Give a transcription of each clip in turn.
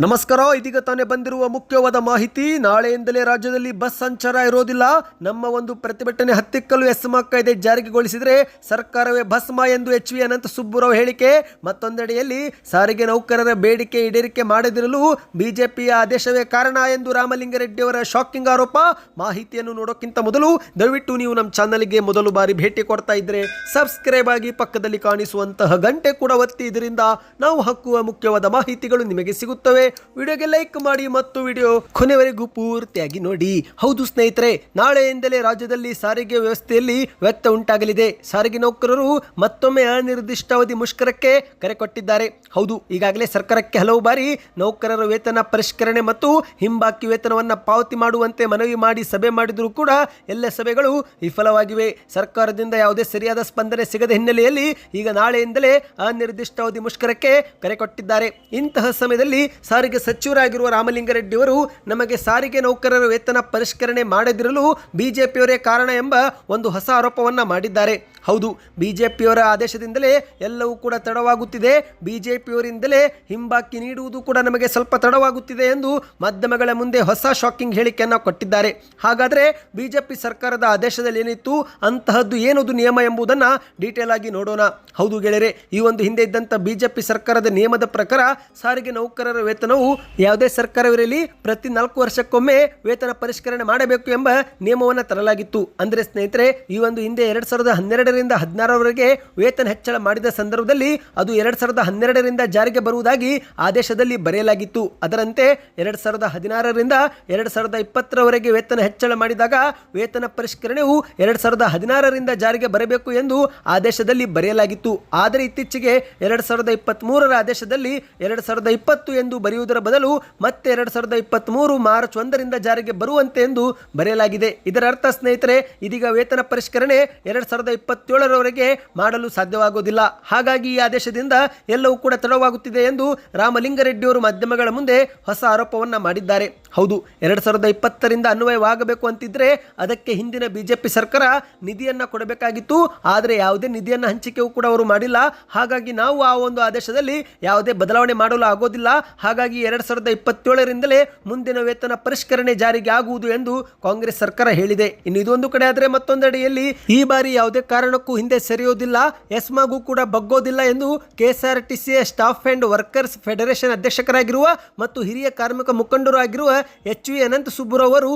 ನಮಸ್ಕಾರ, ಇದೀಗ ತಾನೇ ಬಂದಿರುವ ಮುಖ್ಯವಾದ ಮಾಹಿತಿ. ನಾಳೆಯಿಂದಲೇ ರಾಜ್ಯದಲ್ಲಿ ಬಸ್ ಸಂಚಾರ ಇರೋದಿಲ್ಲ. ನಮ್ಮ ಒಂದು ಪ್ರತಿಭಟನೆ ಹತ್ತಿಕ್ಕಲು ಎಸ್ಮಾ ಕಾಯ್ದೆ ಜಾರಿಗೆಗೊಳಿಸಿದರೆ ಸರ್ಕಾರವೇ ಭಸ್ಮ ಎಂದು ಎಚ್ ವಿ ಅನಂತ ಸುಬ್ಬುರಾವ್ ಹೇಳಿಕೆ. ಮತ್ತೊಂದೆಡೆಯಲ್ಲಿ ಸಾರಿಗೆ ನೌಕರರ ಬೇಡಿಕೆ ಈಡೇರಿಕೆ ಮಾಡದಿರಲು ಬಿಜೆಪಿಯ ಆದೇಶವೇ ಕಾರಣ ಎಂದು ರಾಮಲಿಂಗರೆಡ್ಡಿಯವರ ಶಾಕಿಂಗ್ ಆರೋಪ. ಮಾಹಿತಿಯನ್ನು ನೋಡೋಕ್ಕಿಂತ ಮೊದಲು ದಯವಿಟ್ಟು ನೀವು ನಮ್ಮ ಚಾನಲ್ಗೆ ಮೊದಲು ಬಾರಿ ಭೇಟಿ ಕೊಡ್ತಾ ಇದ್ರೆ ಸಬ್ಸ್ಕ್ರೈಬ್ ಆಗಿ ಪಕ್ಕದಲ್ಲಿ ಕಾಣಿಸುವಂತಹ ಗಂಟೆ ಕೂಡ ಒತ್ತಿ, ಇದರಿಂದ ನಾವು ಹಾಕುವ ಮುಖ್ಯವಾದ ಮಾಹಿತಿಗಳು ನಿಮಗೆ ಸಿಗುತ್ತವೆ. ವಿಡಿಯೋಗೆ ಲೈಕ್ ಮಾಡಿ ಮತ್ತು ವಿಡಿಯೋ ಕೊನೆವರೆಗೂ ಪೂರ್ತಿಯಾಗಿ ನೋಡಿ. ಹೌದು ಸ್ನೇಹಿತರೆ, ನಾಳೆಯಿಂದಲೇ ರಾಜ್ಯದಲ್ಲಿ ಸಾರಿಗೆ ವ್ಯವಸ್ಥೆಯಲ್ಲಿ ವ್ಯಕ್ತ ಉಂಟಾಗಲಿದೆ. ಸಾರಿಗೆ ನೌಕರರು ಮತ್ತೊಮ್ಮೆ ಅನಿರ್ದಿಷ್ಟಾವಧಿ ಮುಷ್ಕರಕ್ಕೆ ಕರೆ ಕೊಟ್ಟಿದ್ದಾರೆ. ಹೌದು, ಈಗಾಗಲೇ ಸರ್ಕಾರಕ್ಕೆ ಹಲವು ಬಾರಿ ನೌಕರರ ವೇತನ ಪರಿಷ್ಕರಣೆ ಮತ್ತು ಹಿಂಬಾಕಿ ವೇತನವನ್ನು ಪಾವತಿ ಮಾಡುವಂತೆ ಮನವಿ ಮಾಡಿ ಸಭೆ ಮಾಡಿದರೂ ಕೂಡ ಎಲ್ಲ ಸಭೆಗಳು ವಿಫಲವಾಗಿವೆ. ಸರ್ಕಾರದಿಂದ ಯಾವುದೇ ಸರಿಯಾದ ಸ್ಪಂದನೆ ಸಿಗದ ಹಿನ್ನೆಲೆಯಲ್ಲಿ ಈಗ ನಾಳೆಯಿಂದಲೇ ಅನಿರ್ದಿಷ್ಟಾವಧಿ ಮುಷ್ಕರಕ್ಕೆ ಕರೆ ಕೊಟ್ಟಿದ್ದಾರೆ. ಇಂತಹ ಸಮಯದಲ್ಲಿ ಸಾರಿಗೆ ಸಚಿವರಾಗಿರುವ ರಾಮಲಿಂಗಾರೆಡ್ಡಿಯವರು ನಮಗೆ ಸಾರಿಗೆ ನೌಕರರ ವೇತನ ಪರಿಷ್ಕರಣೆ ಮಾಡದಿರಲು ಬಿಜೆಪಿಯವರೇ ಕಾರಣ ಎಂಬ ಒಂದು ಹೊಸ ಆರೋಪವನ್ನು ಮಾಡಿದ್ದಾರೆ. ಹೌದು, ಬಿಜೆಪಿಯವರ ಆದೇಶದಿಂದಲೇ ಎಲ್ಲವೂ ಕೂಡ ತಡವಾಗುತ್ತಿದೆ. ಬಿಜೆಪಿಯವರಿಂದಲೇ ಹಿಂಬಾಕಿ ನೀಡುವುದು ಕೂಡ ನಮಗೆ ಸ್ವಲ್ಪ ತಡವಾಗುತ್ತಿದೆ ಎಂದು ಮಾಧ್ಯಮಗಳ ಮುಂದೆ ಹೊಸ ಶಾಕಿಂಗ್ ಹೇಳಿಕೆಯನ್ನು ಕೊಟ್ಟಿದ್ದಾರೆ. ಹಾಗಾದರೆ ಬಿಜೆಪಿ ಸರ್ಕಾರದ ಆದೇಶದಲ್ಲಿ ಏನಿತ್ತು, ಅಂತಹದ್ದು ಏನದು ನಿಯಮ ಎಂಬುದನ್ನು ಡೀಟೇಲ್ ಆಗಿ ನೋಡೋಣ. ಹೌದು ಗೆಳೆಯರೆ, ಈ ಒಂದು ಹಿಂದೆ ಇದ್ದಂಥ ಬಿಜೆಪಿ ಸರ್ಕಾರದ ನಿಯಮದ ಪ್ರಕಾರ ಸಾರಿಗೆ ನೌಕರರ ವೇತನವು ಯಾವುದೇ ಸರ್ಕಾರವಿರಲಿ ಪ್ರತಿ ನಾಲ್ಕು ವರ್ಷಕ್ಕೊಮ್ಮೆ ವೇತನ ಪರಿಷ್ಕರಣೆ ಮಾಡಬೇಕು ಎಂಬ ನಿಯಮವನ್ನು ತರಲಾಗಿತ್ತು. ಅಂದರೆ ಸ್ನೇಹಿತರೆ, ಈ ಒಂದು ಹಿಂದೆ ಎರಡು ಸಾವಿರದ ಹನ್ನೆರಡರಿಂದ ಹದಿನಾರರವರೆಗೆ ವೇತನ ಹೆಚ್ಚಳ ಮಾಡಿದ ಸಂದರ್ಭದಲ್ಲಿ ಅದು ಎರಡು ಸಾವಿರದ ಹನ್ನೆರಡರಿಂದ ಜಾರಿಗೆ ಬರುವುದಾಗಿ ಆದೇಶದಲ್ಲಿ ಬರೆಯಲಾಗಿತ್ತು. ಅದರಂತೆ ಎರಡು ಸಾವಿರದ ಹದಿನಾರರಿಂದ ಎರಡು ಸಾವಿರದ ಇಪ್ಪತ್ತರವರೆಗೆ ವೇತನ ಹೆಚ್ಚಳ ಮಾಡಿದಾಗ ವೇತನ ಪರಿಷ್ಕರಣೆಯು ಎರಡು ಸಾವಿರದ ಹದಿನಾರರಿಂದ ಜಾರಿಗೆ ಬರಬೇಕು ಎಂದು ಆದೇಶದಲ್ಲಿ ಬರೆಯಲಾಗಿತ್ತು. ಆದರೆ ಇತ್ತೀಚೆಗೆ ಎರಡು ಸಾವಿರದ ಇಪ್ಪತ್ತ್ಮೂರರ ಆದೇಶದಲ್ಲಿ ಎರಡು ಸಾವಿರದ ಇಪ್ಪತ್ತು ಎಂದು ಬರೆಯುವುದರ ಬದಲು ಮತ್ತೆ ಎರಡು ಸಾವಿರದ ಇಪ್ಪತ್ತ್ಮೂರು ಮಾರ್ಚ್ ಒಂದರಿಂದ ಜಾರಿಗೆ ಬರುವಂತೆ ಎಂದು ಬರೆಯಲಾಗಿದೆ. ಇದರ ಅರ್ಥ, ಸ್ನೇಹಿತರೆ, ಇದೀಗ ವೇತನ ಪರಿಷ್ಕರಣೆ ಎರಡು ಸಾವಿರದ ಇಪ್ಪತ್ತೇಳರವರೆಗೆ ಮಾಡಲು ಸಾಧ್ಯವಾಗುವುದಿಲ್ಲ. ಹಾಗಾಗಿ ಈ ಆದೇಶದಿಂದ ಎಲ್ಲವೂ ಕೂಡ ತಡವಾಗುತ್ತಿದೆ ಎಂದು ರಾಮಲಿಂಗರೆಡ್ಡಿಯವರು ಮಾಧ್ಯಮಗಳ ಮುಂದೆ ಹೊಸ ಆರೋಪವನ್ನು ಮಾಡಿದ್ದಾರೆ. ಹೌದು, ಎರಡು ಸಾವಿರದ ಇಪ್ಪತ್ತರಿಂದ ಅನ್ವಯವಾಗಬೇಕು ಅಂತಿದ್ರೆ ಅದಕ್ಕೆ ಹಿಂದಿನ ಬಿಜೆಪಿ ಸರ್ಕಾರ ನಿಧಿಯನ್ನು ಕೊಡಬೇಕಾಗಿತ್ತು. ಆದರೆ ಯಾವುದೇ ನಿಧಿಯನ್ನು ಹಂಚಿಕೆಯೂ ಕೂಡ ಅವರು ಮಾಡಿಲ್ಲ. ಹಾಗಾಗಿ ನಾವು ಆ ಒಂದು ಆದೇಶದಲ್ಲಿ ಯಾವುದೇ ಬದಲಾವಣೆ ಮಾಡಲು ಆಗೋದಿಲ್ಲ. ಹಾಗಾಗಿ ಎರಡು ಸಾವಿರದ ಇಪ್ಪತ್ತೇಳರಿಂದಲೇ ಮುಂದಿನ ವೇತನ ಪರಿಷ್ಕರಣೆ ಜಾರಿಗೆ ಆಗುವುದು ಎಂದು ಕಾಂಗ್ರೆಸ್ ಸರ್ಕಾರ ಹೇಳಿದೆ. ಇನ್ನು ಇದೊಂದು ಕಡೆ ಆದರೆ ಮತ್ತೊಂದೆಡೆಯಲ್ಲಿ ಈ ಬಾರಿ ಯಾವುದೇ ಕಾರಣಕ್ಕೂ ಹಿಂದೆ ಸರಿಯೋದಿಲ್ಲ, ಎಸ್ಮಾಗೂ ಕೂಡ ಬಗ್ಗೋದಿಲ್ಲ ಎಂದು ಕೆಎಸ್ಆರ್ಟಿಸಿಯ ಸ್ಟಾಫ್ ಅಂಡ್ ವರ್ಕರ್ಸ್ ಫೆಡರೇಷನ್ ಅಧ್ಯಕ್ಷರಾಗಿರುವ ಮತ್ತು ಹಿರಿಯ ಕಾರ್ಮಿಕ ಮುಖಂಡರು ಆಗಿರುವ ಎಚ್ ವಿ ಅನಂತ ಸುಬ್ಬುರಾವ್ ಅವರು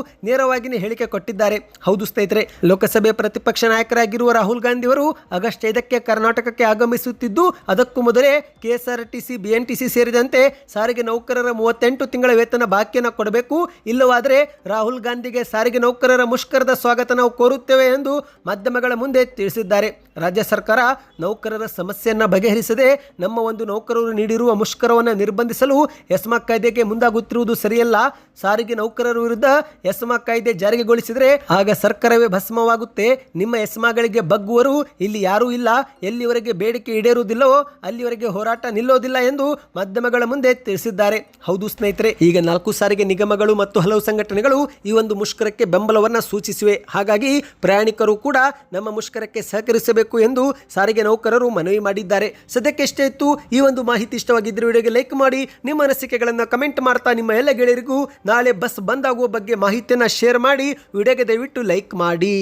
ಹೇಳಿಕೆ ಕೊಟ್ಟಿದ್ದಾರೆ. ಹೌದು ಸ್ನೇಹಿತರೆ, ಲೋಕಸಭೆ ಪ್ರತಿಪಕ್ಷ ನಾಯಕರಾಗಿರುವ ರಾಹುಲ್ ಗಾಂಧಿ ಅವರು ಆಗಸ್ಟ್ ಐದಕ್ಕೆ ಕರ್ನಾಟಕಕ್ಕೆ ಆಗಮಿಸುತ್ತಿದ್ದು, ಅದಕ್ಕೂ ಮೊದಲೇ ಕೆಎಸ್ಆರ್ಟಿಸಿ, ಬಿಎನ್ಟಿಸಿ ಸೇರಿದಂತೆ ಸಾರಿಗೆ ನೌಕರರ ಮೂವತ್ತೆಂಟು ತಿಂಗಳ ವೇತನ ಬಾಕಿಯನ್ನು ಕೊಡಬೇಕು. ಇಲ್ಲವಾದರೆ ರಾಹುಲ್ ಗಾಂಧಿಗೆ ಸಾರಿಗೆ ನೌಕರರ ಮುಷ್ಕರದ ಸ್ವಾಗತ ನಾವು ಕೋರುತ್ತೇವೆ ಎಂದು ಮಾಧ್ಯಮಗಳ ಮುಂದೆ ತಿಳಿಸಿದ್ದಾರೆ. ರಾಜ್ಯ ಸರ್ಕಾರ ನೌಕರರ ಸಮಸ್ಯೆಯನ್ನು ಬಗೆಹರಿಸದೆ ನಮ್ಮ ಒಂದು ನೌಕರರು ನೀಡಿರುವ ಮುಷ್ಕರವನ್ನು ನಿರ್ಬಂಧಿಸಲು ಎಸ್ಮಾ ಕಾಯ್ದೆಗೆ ಮುಂದಾಗುತ್ತಿರುವುದು ಸರಿಯಲ್ಲ. ಸಾರಿಗೆ ನೌಕರರ ವಿರುದ್ಧ ಎಸ್ಮಾ ಕಾಯ್ದೆ ಜಾರಿಗೆಗೊಳಿಸಿದರೆ ಆಗ ಸರ್ಕಾರವೇ ಭಸ್ಮವಾಗುತ್ತೆ. ನಿಮ್ಮ ಎಸ್ಮಾಗಳಿಗೆ ಬಗ್ಗುವರು ಇಲ್ಲಿ ಯಾರೂ ಇಲ್ಲ. ಎಲ್ಲಿವರೆಗೆ ಬೇಡಿಕೆ ಈಡೇರುವುದಿಲ್ಲವೋ ಅಲ್ಲಿವರೆಗೆ ಹೋರಾಟ ನಿಲ್ಲೋದಿಲ್ಲ ಎಂದು ಮಾಧ್ಯಮಗಳ ಮುಂದೆ ತಿಳಿಸಿದ್ದಾರೆ. ಹೌದು ಸ್ನೇಹಿತರೆ, ಈಗ ನಾಲ್ಕು ಸಾರಿಗೆ ನಿಗಮಗಳು ಮತ್ತು ಹಲವು ಸಂಘಟನೆಗಳು ಈ ಒಂದು ಮುಷ್ಕರಕ್ಕೆ ಬೆಂಬಲವನ್ನು ಸೂಚಿಸಿವೆ. ಹಾಗಾಗಿ ಪ್ರಯಾಣಿಕರು ಕೂಡ ನಮ್ಮ ಮುಷ್ಕರಕ್ಕೆ ಸಹಕರಿಸಬೇಕು ಎಂದು ಸಾರಿಗೆ ನೌಕರರು ಮನವಿ ಮಾಡಿದ್ದಾರೆ. ಸದ್ಯಕ್ಕೆ ಎಷ್ಟೇ ಇತ್ತು, ಈ ಒಂದು ಮಾಹಿತಿ ಇಷ್ಟವಾಗಿದ್ದರೆ ವಿಡಿಯೋಗೆ ಲೈಕ್ ಮಾಡಿ, ನಿಮ್ಮ ಅನಿಸಿಕೆಗಳನ್ನು ಕಮೆಂಟ್ ಮಾಡ್ತಾ ನಿಮ್ಮ ಎಲ್ಲ ಗೆಳೆಯರಿಗೂ ನಾಳೆ ಬಸ್ ಬಂದ್ ಆಗುವ ಬಗ್ಗೆ ಮಾಹಿತಿಯನ್ನು ಶೇರ್ ಮಾಡಿ, ವಿಡಿಯೋಗೆ ದಯವಿಟ್ಟು ಲೈಕ್ ಮಾಡಿ.